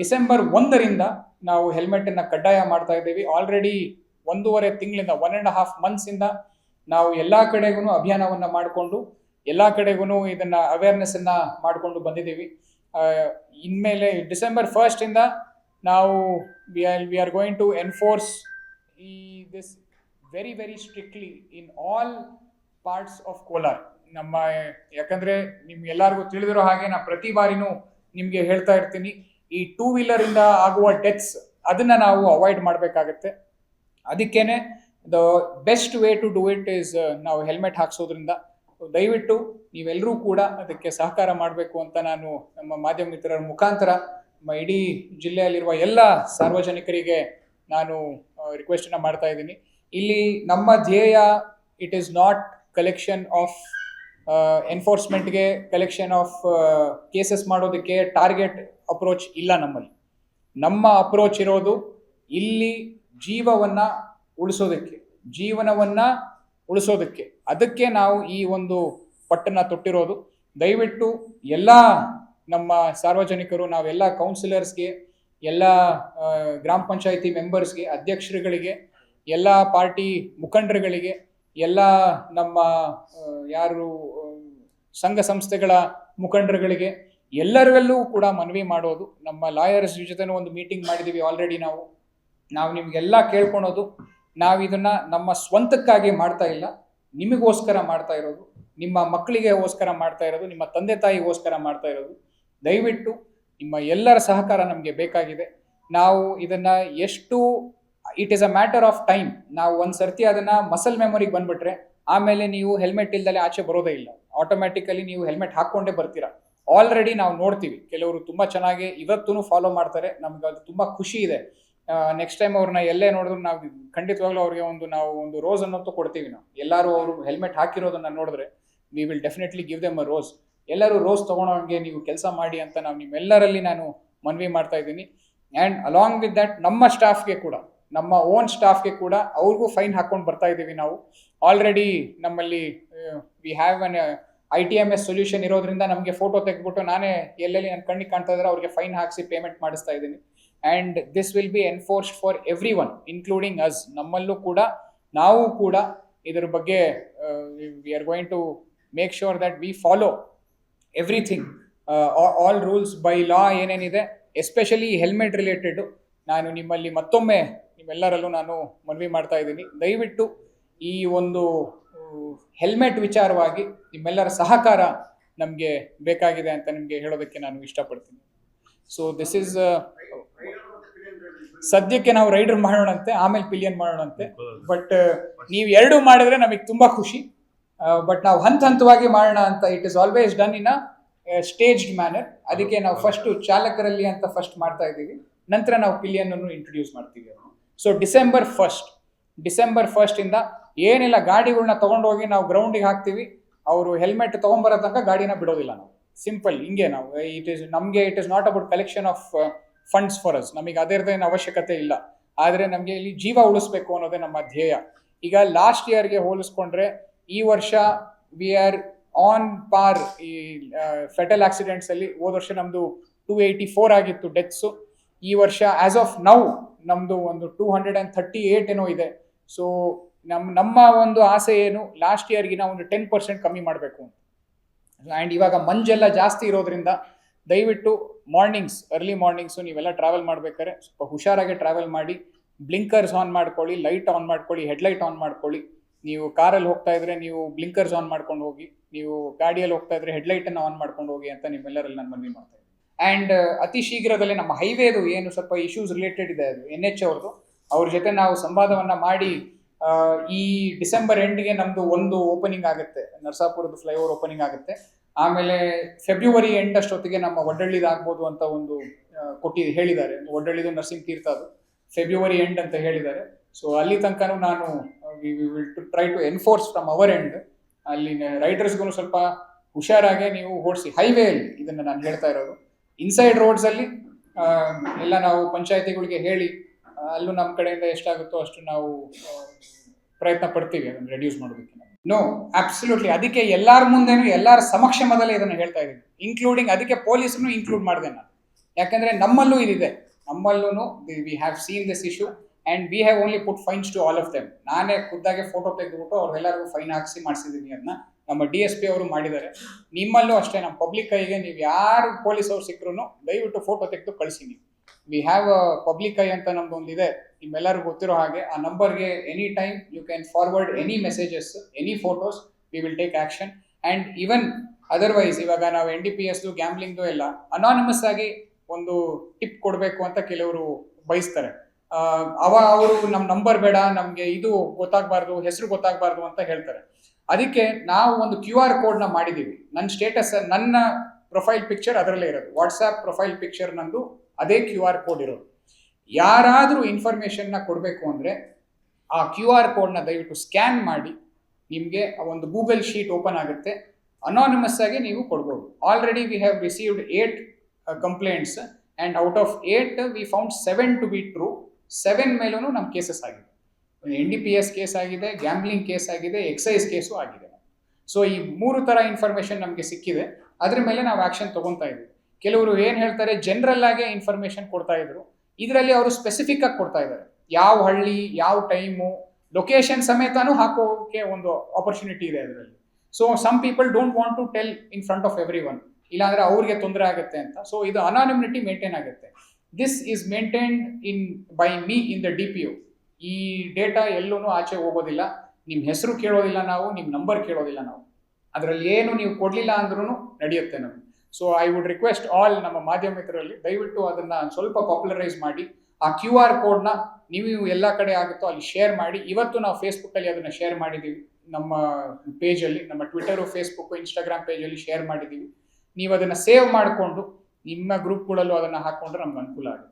December ಒಂದರಿಂದ ನಾವು helmet ಅನ್ನ ಕಡ್ಡಾಯ ಮಾಡ್ತಾ ಇದ್ದೀವಿ. ಆಲ್ರೆಡಿ ಒಂದೂವರೆ ತಿಂಗಳಿಂದ ಒನ್ ಆ್ಯಂಡ್ ಹಾಫ್ ಮಂತ್ಸಿಂದ ನಾವು ಎಲ್ಲ ಕಡೆಗೂ ಅಭಿಯಾನವನ್ನ ಮಾಡಿಕೊಂಡು, ಎಲ್ಲ ಕಡೆಗೂ ಇದನ್ನ ಅವೇರ್ನೆಸ್ಸನ್ನು ಮಾಡಿಕೊಂಡು ಬಂದಿದ್ದೀವಿ. ಇನ್ಮೇಲೆ ಡಿಸೆಂಬರ್ ಫಸ್ಟಿಂದ ನಾವು we are we are going to enforce ಈ this very very strictly in all parts of Kolar ನಮ್ಮ, ಯಾಕಂದ್ರೆ ನಿಮ್ಗೆ ಎಲ್ಲರಿಗೂ ತಿಳಿದಿರೋ ಹಾಗೆ ನಾ ಪ್ರತಿ ಬಾರಿನೂ ನಿಮಗೆ ಹೇಳ್ತಾ ಇರ್ತೀನಿ. ಈ ಟೂ ವೀಲರ್ ಇಂದ ಆಗುವ ಡೆತ್ಸ್ ಅದನ್ನ ನಾವು ಅವಾಯ್ಡ್ ಮಾಡಬೇಕಾಗತ್ತೆ. ಅದಕ್ಕೇನೆ the best way to do it is ನಾವು ಹೆಲ್ಮೆಟ್ ಹಾಕ್ಸೋದ್ರಿಂದ. ದಯವಿಟ್ಟು ನೀವೆಲ್ಲರೂ ಕೂಡ ಅದಕ್ಕೆ ಸಹಕಾರ ಮಾಡಬೇಕು ಅಂತ ನಾನು ನಮ್ಮ ಮಾಧ್ಯಮ ಮಿತ್ರರ ಮುಖಾಂತರ ನಮ್ಮ ಇಡೀ ಜಿಲ್ಲೆಯಲ್ಲಿರುವ ಎಲ್ಲ ಸಾರ್ವಜನಿಕರಿಗೆ ನಾನು ರಿಕ್ವೆಸ್ಟ್ ಅನ್ನ ಮಾಡ್ತಾ ಇದ್ದೀನಿ. ಇಲ್ಲಿ ನಮ್ಮ ಧ್ಯೇಯ it is not collection of ಎನ್ಫೋರ್ಸ್ಮೆಂಟ್ಗೆ collection of cases ಮಾಡೋದಕ್ಕೆ ಟಾರ್ಗೆಟ್ ಅಪ್ರೋಚ್ ಇಲ್ಲ ನಮ್ಮಲ್ಲಿ ನಮ್ಮ ಅಪ್ರೋಚ್ ಇರೋದು ಇಲ್ಲಿ ಜೀವವನ್ನ ಉಳಿಸೋದಕ್ಕೆ ಜೀವನವನ್ನ ಉಳಿಸೋದಕ್ಕೆ ಅದಕ್ಕೆ ನಾವು ಈ ಒಂದು ಪಟ್ಟನ್ನ ತೊಟ್ಟಿರೋದು ದಯವಿಟ್ಟು ಎಲ್ಲ ನಮ್ಮ ಸಾರ್ವಜನಿಕರು ನಾವೆಲ್ಲ ಕೌನ್ಸಿಲರ್ಸ್ಗೆ ಎಲ್ಲ ಗ್ರಾಮ ಪಂಚಾಯಿತಿ ಮೆಂಬರ್ಸ್ಗೆ ಅಧ್ಯಕ್ಷರುಗಳಿಗೆ ಎಲ್ಲ ಪಾರ್ಟಿ ಮುಖಂಡರುಗಳಿಗೆ ಎಲ್ಲ ನಮ್ಮ ಯಾರು ಸಂಘ ಸಂಸ್ಥೆಗಳ ಮುಖಂಡರುಗಳಿಗೆ ಎಲ್ಲರಿಗೆಲ್ಲೂ ಕೂಡ ಮನವಿ ಮಾಡೋದು. ನಮ್ಮ ಲಾಯರ್ಸ್ ಜೊತೆ ಒಂದು ಮೀಟಿಂಗ್ ಮಾಡಿದ್ದೀವಿ ಆಲ್ರೆಡಿ ನಾವು. ನಾವು ನಿಮಗೆಲ್ಲ ಕೇಳ್ಕೊಳೋದು. ನಾವು ಇದನ್ನು ನಮ್ಮ ಸ್ವಂತಕ್ಕಾಗಿ ಮಾಡ್ತಾ ಇಲ್ಲ. ನಿಮಗೋಸ್ಕರ ಮಾಡ್ತಾ ಇರೋದು. ನಿಮ್ಮ ಮಕ್ಕಳಿಗೆಗೋಸ್ಕರ ಮಾಡ್ತಾ ಇರೋದು. ನಿಮ್ಮ ತಂದೆ ತಾಯಿಗೋಸ್ಕರ ಮಾಡ್ತಾ ಇರೋದು. ದಯವಿಟ್ಟು ನಿಮ್ಮ ಎಲ್ಲರ ಸಹಕಾರ ನಮಗೆ ಬೇಕಾಗಿದೆ. ನಾವು ಇದನ್ನು ಎಷ್ಟು it is a matter of time ನಾವು ಒಂದು ಸರ್ತಿ ಅದನ್ನು ಮಸಲ್ ಮೆಮೊರಿಗೆ ಬಂದುಬಿಟ್ರೆ, ಆಮೇಲೆ ನೀವು ಹೆಲ್ಮೆಟ್ ಇಲ್ದಲೆ ಆಚೆ ಬರೋದೇ ಇಲ್ಲ. ಆಟೋಮ್ಯಾಟಿಕಲಿ ನೀವು ಹೆಲ್ಮೆಟ್ ಹಾಕ್ಕೊಂಡೇ ಬರ್ತೀರಾ. ಆಲ್ರೆಡಿ ನಾವು ನೋಡ್ತೀವಿ. ಕೆಲವರು ತುಂಬ ಚೆನ್ನಾಗಿ ಇವತ್ತೂ ಫಾಲೋ ಮಾಡ್ತಾರೆ. ನಮ್ಗೆ ಅದು ತುಂಬ ಖುಷಿ ಇದೆ. ನೆಕ್ಸ್ಟ್ ಟೈಮ್ ಅವ್ರನ್ನ ಎಲ್ಲೇ ನೋಡಿದ್ರು ನಾವು ಖಂಡಿತವಾಗ್ಲೂ ಅವ್ರಿಗೆ ಒಂದು ನಾವು ಒಂದು ರೋಸ್ ಅನ್ನೋದು ಕೊಡ್ತೀವಿ ನಾವು. ಎಲ್ಲರೂ ಅವರು ಹೆಲ್ಮೆಟ್ ಹಾಕಿರೋದನ್ನ ನೋಡಿದ್ರೆ we will definitely give them a rose ಎಲ್ಲರೂ ರೋಸ್ ತೊಗೊಳೋಂಗೆ ನೀವು ಕೆಲಸ ಮಾಡಿ ಅಂತ ನಾವು ನಿಮ್ಮೆಲ್ಲರಲ್ಲಿ ನಾನು ಮನವಿ ಮಾಡ್ತಾ ಇದ್ದೀನಿ. ಆ್ಯಂಡ್ ಅಲಾಂಗ್ ವಿತ್ ದಟ್ ನಮ್ಮ ಸ್ಟಾಫ್ಗೆ ಕೂಡ, ನಮ್ಮ ಓನ್ ಸ್ಟಾಫ್ಗೆ ಕೂಡ ಅವ್ರಿಗೂ ಫೈನ್ ಹಾಕ್ಕೊಂಡು ಬರ್ತಾ ಇದ್ದೀವಿ ನಾವು. ಆಲ್ರೆಡಿ ನಮ್ಮಲ್ಲಿ we have an I T M S solution ಇರೋದ್ರಿಂದ ನಮಗೆ ಫೋಟೋ ತೆಗೆದ್ಬಿಟ್ಟು ನಾನೇ ಎಲ್ಲೆಲ್ಲಿ ನನ್ನ ಕಣ್ಣಿಗೆ ಕಾಣ್ತಾ ಇದ್ರೆ ಅವ್ರಿಗೆ ಫೈನ್ ಹಾಕಿಸಿ ಪೇಮೆಂಟ್ ಮಾಡಿಸ್ತಾ ಇದ್ದೀನಿ. And this will be enforced for everyone including us ನಮ್ಮಲ್ಲೂ ಕೂಡ, ನಾವು ಕೂಡ ಇದರ ಬಗ್ಗೆ we are going to make sure that we follow everything all rules by law ಏನೇನಿದೆ ಎಸ್ಪೆಷಲಿ ಹೆಲ್ಮೆಟ್ ರಿಲೇಟೆಡ್ ನಾನು ನಿಮ್ಮಲ್ಲಿ ಮತ್ತೊಮ್ಮೆ ನಿಮ್ಮೆಲ್ಲರಲ್ಲೂ ನಾನು ಮನವಿ ಮಾಡ್ತಾ ಇದ್ದೀನಿ. ದಯವಿಟ್ಟು ಈ ಒಂದು ಹೆಲ್ಮೆಟ್ ವಿಚಾರವಾಗಿ ನಿಮ್ಮೆಲ್ಲರ ಸಹಕಾರ ನಮಗೆ ಬೇಕಾಗಿದೆ ಅಂತ ನಿಮಗೆ ಹೇಳೋದಕ್ಕೆ ನಾನು ಇಷ್ಟಪಡ್ತೀನಿ. ಸೊ ದಿಸ್ ಇಸ್ ಸದ್ಯಕ್ಕೆ ನಾವು ರೈಡರ್ ಮಾಡೋಣಂತೆ, ಆಮೇಲೆ ಪಿಲಿಯನ್ ಮಾಡೋಣಂತೆ. ಬಟ್ ನೀವು ಎರಡು ಮಾಡಿದ್ರೆ ನಮಗೆ ತುಂಬಾ ಖುಷಿ. ಬಟ್ ನಾವು ಹಂತ ಹಂತವಾಗಿ ಮಾಡೋಣ ಅಂತ it is always done in a staged manner ಅದಕ್ಕೆ ನಾವು ಫಸ್ಟ್ ಚಾಲಕರಲ್ಲಿ ಅಂತ ಫಸ್ಟ್ ಮಾಡ್ತಾ ಇದ್ದೀವಿ. ನಂತರ ನಾವು ಪಿಲಿಯನ್ ಅನ್ನು ಇಂಟ್ರೊಡ್ಯೂಸ್ ಮಾಡ್ತೀವಿ. So December first December first ಇಂದ ಏನಿಲ್ಲ ಗಾಡಿಗಳನ್ನ ತಗೊಂಡೋಗಿ ನಾವು ಗ್ರೌಂಡಿಗೆ ಹಾಕ್ತೀವಿ. ಅವರು ಹೆಲ್ಮೆಟ್ ತಗೊಂಬರೋ ತನಕ ಗಾಡಿನ ಬಿಡೋದಿಲ್ಲ ನಾವು. ಸಿಂಪಲ್ ಹಿಂಗೆ ನಾವು. ಇಟ್ ಇಸ್ ನಮಗೆ it is not about collection of funds for us ನಮಗೆ ಅದರದ್ದೇನು ಅವಶ್ಯಕತೆ ಇಲ್ಲ. ಆದರೆ ನಮಗೆ ಇಲ್ಲಿ ಜೀವ ಉಳಿಸ್ಬೇಕು ಅನ್ನೋದೇ ನಮ್ಮ ಧ್ಯೇಯ. ಈಗ ಲಾಸ್ಟ್ ಇಯರ್ಗೆ ಹೋಲಿಸ್ಕೊಂಡ್ರೆ ಈ ವರ್ಷ ವಿ ಆರ್ ಆನ್ ಪಾರ್ ಈ ಫೆಟಲ್ ಆಕ್ಸಿಡೆಂಟ್ಸ್ ಅಲ್ಲಿ. ಹೋದ ವರ್ಷ ನಮ್ದು ಟೂ ಏಯ್ಟಿ ಫೋರ್ ಆಗಿತ್ತು ಡೆತ್ಸು ಈ ವರ್ಷ ಆಸ್ ಆಫ್ ನೌ ನಮ್ದು ಒಂದು two hundred and thirty eight ಏನೋ ಇದೆ. ಸೊ ನಮ್, ನಮ್ಮ ಒಂದು ಆಸೆ ಏನು ಲಾಸ್ಟ್ ಇಯರ್ಗಿನ ಒಂದು ಟೆನ್ ಪರ್ಸೆಂಟ್ ಕಮ್ಮಿ ಮಾಡಬೇಕು ಅಂತ. ಆ್ಯಂಡ್ ಇವಾಗ ಮಂಜೆಲ್ಲ ಜಾಸ್ತಿ ಇರೋದ್ರಿಂದ ದಯವಿಟ್ಟು ಮಾರ್ನಿಂಗ್ಸ್ ಅರ್ಲಿ ಮಾರ್ನಿಂಗ್ಸು ನೀವೆಲ್ಲ ಟ್ರಾವೆಲ್ ಮಾಡ್ಬೇಕಾದ್ರೆ ಸ್ವಲ್ಪ ಹುಷಾರಾಗಿ ಟ್ರಾವೆಲ್ ಮಾಡಿ ಬ್ಲಿಂಕರ್ಸ್ ಆನ್ ಮಾಡ್ಕೊಳ್ಳಿ ಲೈಟ್ ಆನ್ ಮಾಡ್ಕೊಳ್ಳಿ ಹೆಡ್ಲೈಟ್ ಆನ್ ಮಾಡ್ಕೊಳ್ಳಿ. ನೀವು ಕಾರಲ್ಲಿ ಹೋಗ್ತಾ ಇದ್ರೆ ನೀವು ಬ್ಲಿಂಕರ್ಸ್ ಆನ್ ಮಾಡ್ಕೊಂಡು ಹೋಗಿ, ನೀವು ಗಾಡಿಯಲ್ಲಿ ಹೋಗ್ತಾ ಇದ್ರೆ ಹೆಡ್ಲೈಟನ್ನು ಆನ್ ಮಾಡ್ಕೊಂಡು ಹೋಗಿ ಅಂತ ನಿಮ್ಮೆಲ್ಲರಲ್ಲಿ ನಾನು ಮನವಿ ಮಾಡ್ತಾ ಇದ್ದೀನಿ. ಆ್ಯಂಡ್ ಅತಿ ಶೀಘ್ರದಲ್ಲೇ ನಮ್ಮ ಹೈವೇದು ಏನು ಸ್ವಲ್ಪ ಇಶ್ಯೂಸ್ ರಿಲೇಟೆಡ್ ಇದೆ ಅದು ಎನ್ ಎಚ್ ಅವ್ರದ್ದು. ಅವ್ರ ಜೊತೆ ನಾವು ಸಂವಾದವನ್ನು ಮಾಡಿ ಈ ಡಿಸೆಂಬರ್ ಎಂಡ್ಗೆ ನಮ್ದು ಒಂದು ಓಪನಿಂಗ್ ಆಗುತ್ತೆ. ನರಸಾಪುರದ ಫ್ಲೈಓವರ್ ಓಪನಿಂಗ್ ಆಗುತ್ತೆ. ಆಮೇಲೆ ಫೆಬ್ರವರಿ ಎಂಡ್ ಅಷ್ಟೊತ್ತಿಗೆ ನಮ್ಮ ಒಡ್ಡಳ್ಳಿದಾಗ್ಬೋದು ಅಂತ ಒಂದು ಕೊಟ್ಟಿ ಹೇಳಿದ್ದಾರೆ. ಒಡ್ಡಳ್ಳಿದು ನರ್ಸಿಂಗ್ ತೀರ್ಥ ಅದು. ಫೆಬ್ರವರಿ ಎಂಡ್ ಅಂತ ಹೇಳಿದ್ದಾರೆ. ಸೊ ಅಲ್ಲಿ ತನಕನೂ ನಾನು will to try to enforce from our end ಅಲ್ಲಿ ರೈಡರ್ಸ್ಗೂ ಸ್ವಲ್ಪ ಹುಷಾರಾಗೆ ನೀವು ಓಡಿಸಿ. ಹೈವೇಯಲ್ಲಿ ಇದನ್ನು ನಾನು ಹೇಳ್ತಾ ಇರೋದು. ಇನ್ಸೈಡ್ ರೋಡ್ಸಲ್ಲಿ ಎಲ್ಲ ನಾವು ಪಂಚಾಯತಿಗಳಿಗೆ ಹೇಳಿ ಅಲ್ಲೂ ನಮ್ಮ ಕಡೆಯಿಂದ ಎಷ್ಟಾಗುತ್ತೋ ಅಷ್ಟು ನಾವು ಪ್ರಯತ್ನ ಪಡ್ತೀವಿ ಅದನ್ನು ರೆಡ್ಯೂಸ್ ಮಾಡೋದಕ್ಕೆ ನೋ ಅಬ್ಸಲ್ಯೂಟ್ಲಿ ಅದಕ್ಕೆ ಎಲ್ಲಾರ ಮುಂದೆನೂ, ಎಲ್ಲರ ಸಮಕ್ಷಮದಲ್ಲೇ ಇದನ್ನು ಹೇಳ್ತಾ ಇದ್ದೀನಿ ಇನ್ಕ್ಲೂಡಿಂಗ್ ಅದಕ್ಕೆ ಪೊಲೀಸ್ನು ಇನ್ಕ್ಲೂಡ್ ಮಾಡಿದೆ ನಾನು. ಯಾಕಂದ್ರೆ ನಮ್ಮಲ್ಲೂ ಇದಿದೆ. ನಮ್ಮಲ್ಲೂ we have seen this issue and we have only put fines to all of them ನಾನೇ ಖುದ್ದಾಗೆ ಫೋಟೋ ತೆಗೆದುಬಿಟ್ಟು ಅವ್ರೆಲ್ಲರಿಗೂ ಫೈನ್ ಹಾಕ್ಸಿ ಮಾಡಿಸಿದ್ದೀನಿ ಅದನ್ನ ನಮ್ಮ ಡಿ ಎಸ್ ಪಿ ಅವರು ಮಾಡಿದ್ದಾರೆ. ನಿಮ್ಮಲ್ಲೂ ಅಷ್ಟೇ, ನಮ್ಮ ಪಬ್ಲಿಕ್ ಕೈಗೆ ನೀವು ಯಾರು ಪೊಲೀಸ್ ಅವ್ರು ಸಿಕ್ಕರೂ ದಯವಿಟ್ಟು ಫೋಟೋ ತೆಗೆದು ಕಳಿಸಿ ನೀವು. ವಿ ಹ್ಯಾವ್ ಪಬ್ಲಿಕ್ ಐ ಅಂತ ನಮ್ದು ಒಂದಿದೆ ನಿಮ್ಮೆಲ್ಲರಿಗೂ ಗೊತ್ತಿರೋ ಹಾಗೆ ಆ ನಂಬರ್ಗೆ any time you can forward any messages any photos we will take action and even otherwise ಇವಾಗ ನಾವು ಎನ್ ಡಿ ಪಿ ಎಸ್ದು ಗ್ಯಾಮ್ಲಿಂಗ್ದು ಎಲ್ಲ ಅನಾನಿಮಸ್ ಆಗಿ ಒಂದು ಟಿಪ್ ಕೊಡಬೇಕು ಅಂತ ಕೆಲವರು ಬಯಸ್ತಾರೆ. ಅವ, ಅವರು ನಮ್ಮ ನಂಬರ್ ಬೇಡ, ನಮಗೆ ಇದು ಗೊತ್ತಾಗಬಾರ್ದು, ಹೆಸರು ಗೊತ್ತಾಗಬಾರ್ದು ಅಂತ ಹೇಳ್ತಾರೆ. ಅದಕ್ಕೆ ನಾವು ಒಂದು ಕ್ಯೂ ಆರ್ ಕೋಡ್ನ ಮಾಡಿದ್ದೀವಿ ನನ್ನ ಸ್ಟೇಟಸ್ ನನ್ನ ಪ್ರೊಫೈಲ್ ಪಿಕ್ಚರ್ ಅದರಲ್ಲೇ ಇರೋದು. ವಾಟ್ಸ್ಆ್ಯಪ್ ಪ್ರೊಫೈಲ್ ಪಿಕ್ಚರ್ ನಂದು ಅದೇ ಕ್ಯೂ ಆರ್ ಕೋಡ್ ಇರೋದು. ಯಾರಾದರೂ ಇನ್ಫಾರ್ಮೇಷನ್ನ ಕೊಡಬೇಕು ಅಂದರೆ ಆ ಕ್ಯೂ ಆರ್ ಕೋಡ್ನ ದಯವಿಟ್ಟು ಸ್ಕ್ಯಾನ್ ಮಾಡಿ, ನಿಮಗೆ ಒಂದು ಗೂಗಲ್ ಶೀಟ್ ಓಪನ್ ಆಗುತ್ತೆ. ಅನಾನಿಮಸ್ ಆಗಿ ನೀವು ಕೊಡ್ಬೋದು. Already we have received eight complaints and out of eight we found seven to be true seven ಮೇಲೂ ನಮ್ಮ ಕೇಸಸ್ ಆಗಿದೆ. N D P S case ಆಗಿದೆ ಗ್ಯಾಂಬ್ಲಿಂಗ್ ಕೇಸ್ ಆಗಿದೆ ಎಕ್ಸೈಸ್ ಕೇಸು ಆಗಿದೆ. ಸೊ ಈ ಮೂರು ಥರ ಇನ್ಫಾರ್ಮೇಷನ್ ನಮಗೆ ಸಿಕ್ಕಿದೆ. ಅದ್ರ ಮೇಲೆ ನಾವು ಆ್ಯಕ್ಷನ್ ತೊಗೊತಾ ಇದ್ದೀವಿ ಕೆಲವರು ಏನು ಹೇಳ್ತಾರೆ ಜನರಲ್ ಆಗಿ ಇನ್ಫಾರ್ಮೇಶನ್ ಕೊಡ್ತಾ ಇದ್ರು. ಇದರಲ್ಲಿ ಅವರು ಸ್ಪೆಸಿಫಿಕ್ ಆಗಿ ಕೊಡ್ತಾ ಇದ್ದಾರೆ ಯಾವ ಹಳ್ಳಿ, ಯಾವ ಟೈಮು ಲೊಕೇಶನ್ ಸಮೇತನೂ ಹಾಕೋಕೆ ಒಂದು ಆಪರ್ಚುನಿಟಿ ಇದೆ ಅದರಲ್ಲಿ. So some people don't want to tell in front of everyone ಇಲ್ಲಾಂದ್ರೆ ಅವ್ರಿಗೆ ತೊಂದರೆ ಆಗುತ್ತೆ ಅಂತ. ಸೊ ಇದು ಅನಾನಿಮಿಟಿ ಮೇಂಟೈನ್ ಆಗುತ್ತೆ. This is maintained in by me in the D P U ಈ ಡೇಟಾ ಎಲ್ಲೂ ಆಚೆ ಹೋಗೋದಿಲ್ಲ. ನಿಮ್ಮ ಹೆಸರು ಕೇಳೋದಿಲ್ಲ ನಾವು ನಿಮ್ಮ ನಂಬರ್ ಕೇಳೋದಿಲ್ಲ ನಾವು. ಅದರಲ್ಲಿ ಏನು ನೀವು ಕೊಡಲಿಲ್ಲ ಅಂದ್ರೂ ನಡೆಯುತ್ತೆ ನಮಗೆ. So I would request all ನಮ್ಮ ಮಾಧ್ಯಮ ಮಿತ್ರರಲ್ಲಿ ದಯವಿಟ್ಟು ಅದನ್ನು ಸ್ವಲ್ಪ ಪಾಪ್ಯುಲರೈಸ್ ಮಾಡಿ. ಆ ಕ್ಯೂ ಆರ್ ಕೋಡ್ನ ನೀವು ಎಲ್ಲ ಕಡೆ ಆಗುತ್ತೋ ಅಲ್ಲಿ ಶೇರ್ ಮಾಡಿ. ಇವತ್ತು ನಾವು ಫೇಸ್ಬುಕ್ಕಲ್ಲಿ ಅದನ್ನು ಶೇರ್ ಮಾಡಿದ್ದೀವಿ ನಮ್ಮ ಪೇಜಲ್ಲಿ ನಮ್ಮ ಟ್ವಿಟರು ಫೇಸ್ಬುಕ್ಕು ಇನ್ಸ್ಟಾಗ್ರಾಮ್ ಪೇಜಲ್ಲಿ ಶೇರ್ ಮಾಡಿದ್ದೀವಿ ನೀವು ಅದನ್ನು ಸೇವ್ ಮಾಡಿಕೊಂಡು ನಿಮ್ಮ ಗ್ರೂಪ್ಗಳಲ್ಲೂ ಅದನ್ನು ಹಾಕ್ಕೊಂಡ್ರೆ ನಮ್ಗೆ ಅನುಕೂಲ ಆಗುತ್ತೆ.